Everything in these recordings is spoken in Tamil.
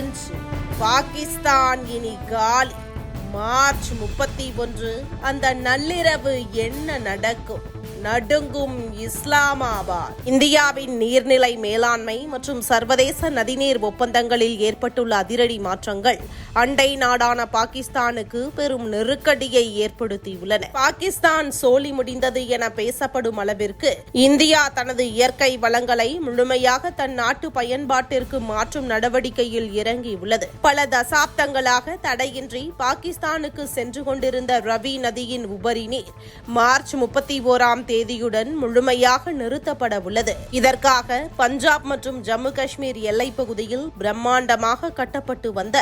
முடிஞ்சு பாகிஸ்தான் இனி காலி. மார்ச் முப்பத்தி ஒன்று அந்த நள்ளிரவு என்ன நடக்கும்? நடுங்கும் இஸ்லாமாபாத். இந்தியாவின் நீர்நிலை மேலாண்மை மற்றும் சர்வதேச நதிநீர் ஒப்பந்தங்களில் ஏற்பட்டுள்ள அதிரடி மாற்றங்கள் அண்டை நாடான பாகிஸ்தானுக்கு பெரும் நெருக்கடியை ஏற்படுத்தியுள்ளன. பாகிஸ்தான் சோலி முடிந்தது என பேசப்படும் அளவிற்கு இந்தியா தனது இயற்கை வளங்களை முழுமையாக தன் நாட்டு பயன்பாட்டிற்கு மாற்றும் நடவடிக்கையில் இறங்கியுள்ளது. பல தசாப்தங்களாக தடையின்றி பாகிஸ்தானுக்கு சென்று கொண்டிருந்த ரவி நதியின் உபரி நீர் மார்ச் முப்பத்தி ஓராம் தேதியுடன் முழுமையாக நிறுத்தப்பட உள்ளது. இதற்காக பஞ்சாப் மற்றும் ஜம்மு காஷ்மீர் எல்லைப் பகுதியில் பிரம்மாண்டமாக கட்டப்பட்டு வந்த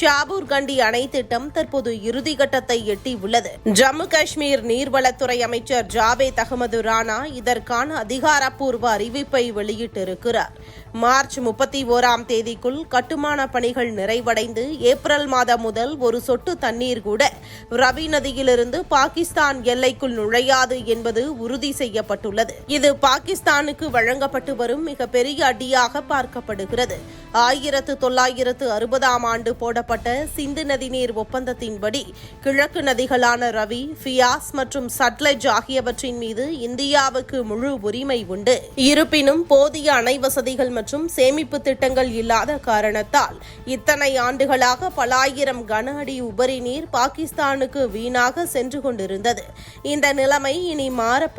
ஷாபூர் கண்டி அணை திட்டம் தற்போது இறுதிக்கட்டத்தை எட்டியுள்ளது ஜம்மு காஷ்மீர் நீர்வளத்துறை அமைச்சர் ஜாவேத் அகமது ராணா இதற்கான அதிகாரப்பூர்வ அறிவிப்பை வெளியிட்டிருக்கிறார். மார்ச் முப்பத்தி ஓராம் தேதிக்குள் கட்டுமான பணிகள் நிறைவடைந்து ஏப்ரல் மாதம் முதல் ஒரு சொட்டு தண்ணீர் கூட ரவி நதியிலிருந்து பாகிஸ்தான் எல்லைக்குள் நுழையாது என்பது உறுதி செய்யப்பட்டுள்ளது. இது பாகிஸ்தானுக்கு வழங்கப்பட்டு வரும் மிகப்பெரிய அடியாக பார்க்கப்படுகிறது. ஆயிரத்து தொள்ளாயிரத்து அறுபதாம் ஆண்டு போடப்பட்ட சிந்து நதிநீர் ஒப்பந்தத்தின்படி கிழக்கு நதிகளான ரவி ஃபியாஸ் மற்றும் சட்லஜ் ஆகியவற்றின் மீது இந்தியாவுக்கு முழு உரிமை உண்டு. இருப்பினும் போதிய அணை வசதிகள் மற்றும் சேமிப்பு திட்டங்கள் இல்லாத காரணத்தால் இத்தனை ஆண்டுகளாக பல ஆயிரம் கன அடி உபரி நீர் பாகிஸ்தானுக்கு வீணாக சென்று கொண்டிருந்தது. இந்த நிலைமை இனி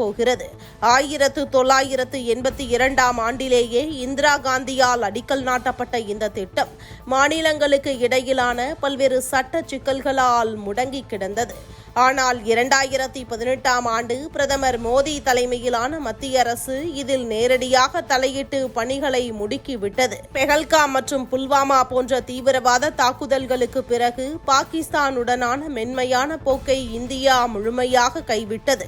போகிறது. ஆயிரத்து தொள்ளாயிரத்து எண்பத்தி இரண்டாம் ஆண்டிலேயே இந்திரா காந்தியால் அடிக்கல் நாட்டப்பட்ட இந்த திட்டம் மாநிலங்களுக்கு இடையிலான பல்வேறு சட்ட சிக்கல்களால் முடங்கி கிடந்தது. ஆனால் இரண்டாயிரத்தி பதினெட்டாம் ஆண்டு பிரதமர் மோடி தலைமையிலான மத்திய அரசு இதில் நேரடியாக தலையிட்டு பணிகளை முடுக்கிவிட்டது. பெஹல்காம் மற்றும் புல்வாமா போன்ற தீவிரவாத தாக்குதல்களுக்கு பிறகு பாகிஸ்தானுடனான மென்மையான போக்கை இந்தியா முழுமையாக கைவிட்டது.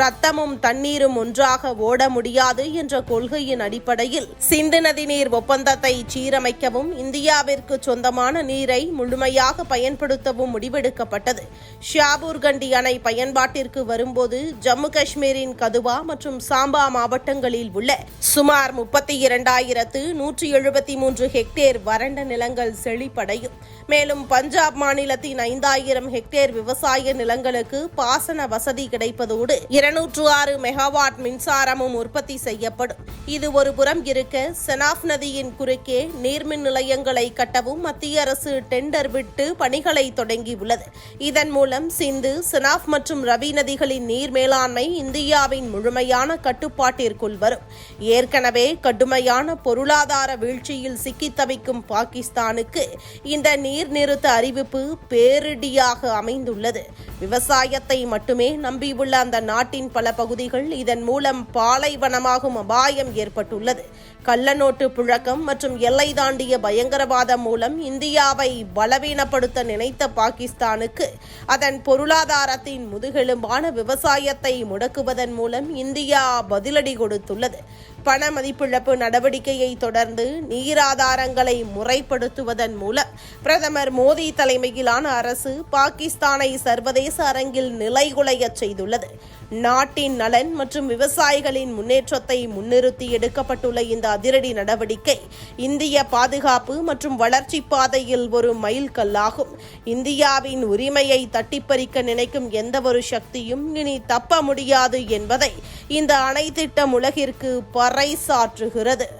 ரத்தமும் தண்ணீரும் ஒன்றாக ஓட முடியாது என்ற கொள்கையின் அடிப்படையில் சிந்து நதிநீர் ஒப்பந்தத்தை சீரமைக்கவும் இந்தியாவிற்கு சொந்தமான நீரை முழுமையாக பயன்படுத்தவும் முடிவெடுக்கப்பட்டது. ஷாபூர் ஜூர்கண்டி அணை பயன்பாட்டிற்கு வரும்போது ஜம்மு காஷ்மீரின் கதுவா மற்றும் சாம்பா மாவட்டங்களில் உள்ள சுமார் முப்பத்தி இரண்டாயிரத்து நூற்றி எழுபத்தி மூன்று ஹெக்டேர் வறண்ட நிலங்கள் செழிப்படையும். மேலும் பஞ்சாப் மாநிலத்தின் ஐந்தாயிரம் ஹெக்டேர் விவசாய நிலங்களுக்கு பாசன வசதி கிடைப்பதோடு இருநூற்று ஆறு மெகாவாட் மின்சாரமும் உற்பத்தி செய்யப்படும். இது ஒரு புறம் இருக்க செனாப் நதியின் குறுக்கே நீர்மின் நிலையங்களை கட்டவும் மத்திய அரசு டெண்டர் விட்டு பணிகளை தொடங்கியுள்ளது. இதன் மூலம் சிந்து செனாப் மற்றும் ரவி நதிகளின் நீர் மேலாண்மை இந்தியாவின் முழுமையான கட்டுப்பாட்டிற்குள் வரும். ஏற்கனவே கடுமையான பொருளாதார வீழ்ச்சியில் சிக்கி தவிக்கும் பாகிஸ்தானுக்கு இந்த நீர் நிறுத்த அறிவிப்பு பேரிடியாக அமைந்துள்ளது. விவசாயத்தை மட்டுமே நம்பியுள்ள அந்த நாட்டின் பல பகுதிகள் இதன் மூலம் பாலைவனமாகும் அபாயம் ஏற்பட்டுள்ளது. கள்ளநோட்டு புழக்கம் மற்றும் எல்லை தாண்டிய பயங்கரவாதம் மூலம் இந்தியாவை பலவீனப்படுத்த நினைத்த பாகிஸ்தானுக்கு அதன் பொருளாதாரத்தின் முதுகெலும்பான விவசாயத்தை முடக்குவதன் மூலம் இந்தியா பதிலடி கொடுத்துள்ளது. பண மதிப்பிழப்பு நடவடிக்கையை தொடர்ந்து நீராதாரங்களை முறைப்படுத்துவதன் மூலம் பிரதமர் மோடி தலைமையிலான அரசு பாகிஸ்தானை சர்வதேச அரங்கில் நிலைகுலையச் செய்துள்ளது. நாட்டின் நலன் மற்றும் விவசாயிகளின் முன்னேற்றத்தை முன்னிறுத்தி எடுக்கப்பட்டுள்ள இந்த அதிரடி நடவடிக்கை இந்திய பாதுகாப்பு மற்றும் வளர்ச்சி பாதையில் ஒரு மைல்கல்லாகும். இந்தியாவின் உரிமையை தட்டிப்பறிக்க நினைக்கும் எந்த ஒரு சக்தியும் இனி தப்ப முடியாது என்பதை இந்த அணை திட்டம் உலகிற்கு பறைசாற்றுகிறது.